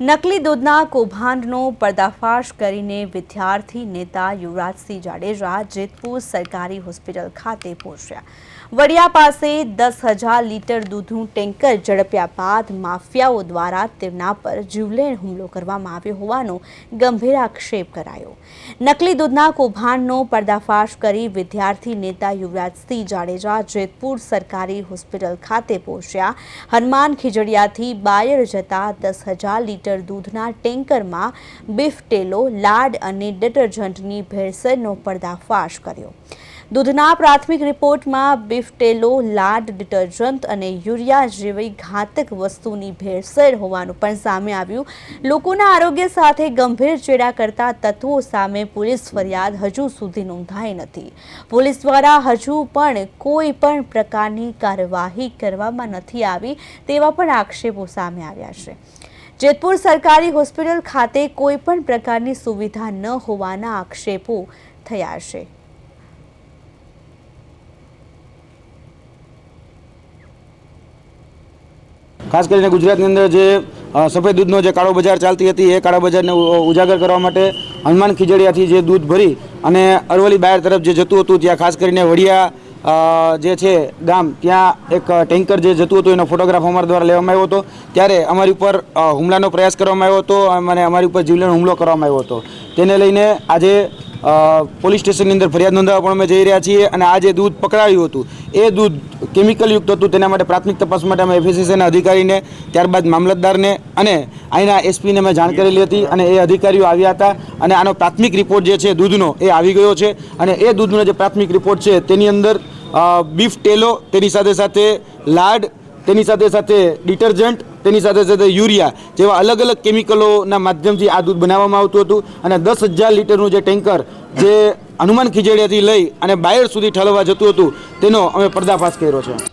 નકલી દૂધના કૌભાંડનો પર્દાફાશ કરીને વિદ્યાર્થી નેતા યુવરાજસિંહ જાડેજા જેતપુર સરકારી હોસ્પિટલ ખાતે પહોંચ્યા. વડિયા પાસે દસ હજાર લીટર દૂધનું ટેન્કર ઝડપ્યા બાદ માફિયાઓ દ્વારા તેમના પર જીવલેણ હુમલો કરવામાં આવ્યો હોવાનો ગંભીર આક્ષેપ કરાયો. નકલી દૂધના કૌભાંડનો પર્દાફાશ કરી વિદ્યાર્થી નેતા યુવરાજસિંહ જાડેજા જેતપુર સરકારી હોસ્પિટલ ખાતે પહોંચ્યા. હનુમાન ખીજડીયાથી બાયર જતા દસ હજાર લીટર દૂધના ટેન્કરમાં બીફટેલો લાડ અને ડિટર્જન્ટની ભેળસેળનો પર્દાફાશ કર્યો. દૂધના પ્રાથમિક રિપોર્ટમાં બીફટેલો લાડ, ડિટર્જન્ટ અને યુરિયા જેવી ઘાતક વસ્તુની ભેળસેળ હોવાનું પણ સામે આવ્યું. લોકોના આરોગ્ય સાથે ગંભીર ચેડા કરતા તત્વો સામે પોલીસ ફરિયાદ હજુ સુધી નોંધાઈ નથી. પોલીસ દ્વારા હજુ પણ કોઈ પણ પ્રકારની કાર્યવાહી કરવામાં નથી આવી તેવા પણ આક્ષેપો સામે આવ્યા છે. જેતપુર સરકારી હોસ્પિટલ ખાતે કોઈ પણ પ્રકારની સુવિધા ન હોવાના આક્ષેપો થયા છે. ખાસ કરીને ગુજરાતની અંદર જે સફેદ દૂધનો જે કાળો બજાર ચાલતી હતી, એ કાળા બજારને ઉજાગર કરવા માટે હનુમાન ખીજડીયાથી જે દૂધ ભરી અને અરવલી બહાર તરફ જે જતું હતું, ત્યાં ખાસ કરીને વડિયા જે છે, ગામ, ત્યાં એક ટેન્કર જે જતું હતું, એનો ફોટોગ્રાફ અમારા દ્વારા લેવામાં આવ્યો હતો. ત્યારે અમારી ઉપર હુમલાનો પ્રયાસ કરવામાં આવ્યો હતો અને અમારી ઉપર જીવલેણ હુમલો કરવામાં આવ્યો હતો. તેને લઈને આજે પોલીસ સ્ટેશનની અંદર ફરિયાદ નોંધાવવા પણ અમે જઈ રહ્યા છીએ અને આ જે દૂધ પકડાયું હતું, એ દૂધ કેમિકલયુક્ત હતું, તેના માટે પ્રાથમિક તપાસ માટે અમે એફએસએસના અધિકારીને, ત્યારબાદ મામલતદારને અને અહીંના એસપીને મેં જાણ કરેલી હતી અને એ અધિકારીઓ આવ્યા હતા અને આનો પ્રાથમિક રિપોર્ટ જે છે દૂધનો, એ આવી ગયો છે. અને એ દૂધનો જે પ્રાથમિક રિપોર્ટ છે, તેની અંદર બીફ ટેલો, તેની સાથે સાથે લાડ, તેની સાથે સાથે ડિટર્જન્ટ, તેની સાથે સાથે યુરિયા જેવા અલગ અલગ કેમિકલોના માધ્યમથી આ દૂધ બનાવવામાં આવતું હતું. અને દસ હજાર લીટરનું જે ટેન્કર જે હનુમાન ખીજડીયાથી લઈ અને બાયર સુધી ઠલવવા જતું હતું, તેનો અમે પર્દાફાશ કર્યો છે.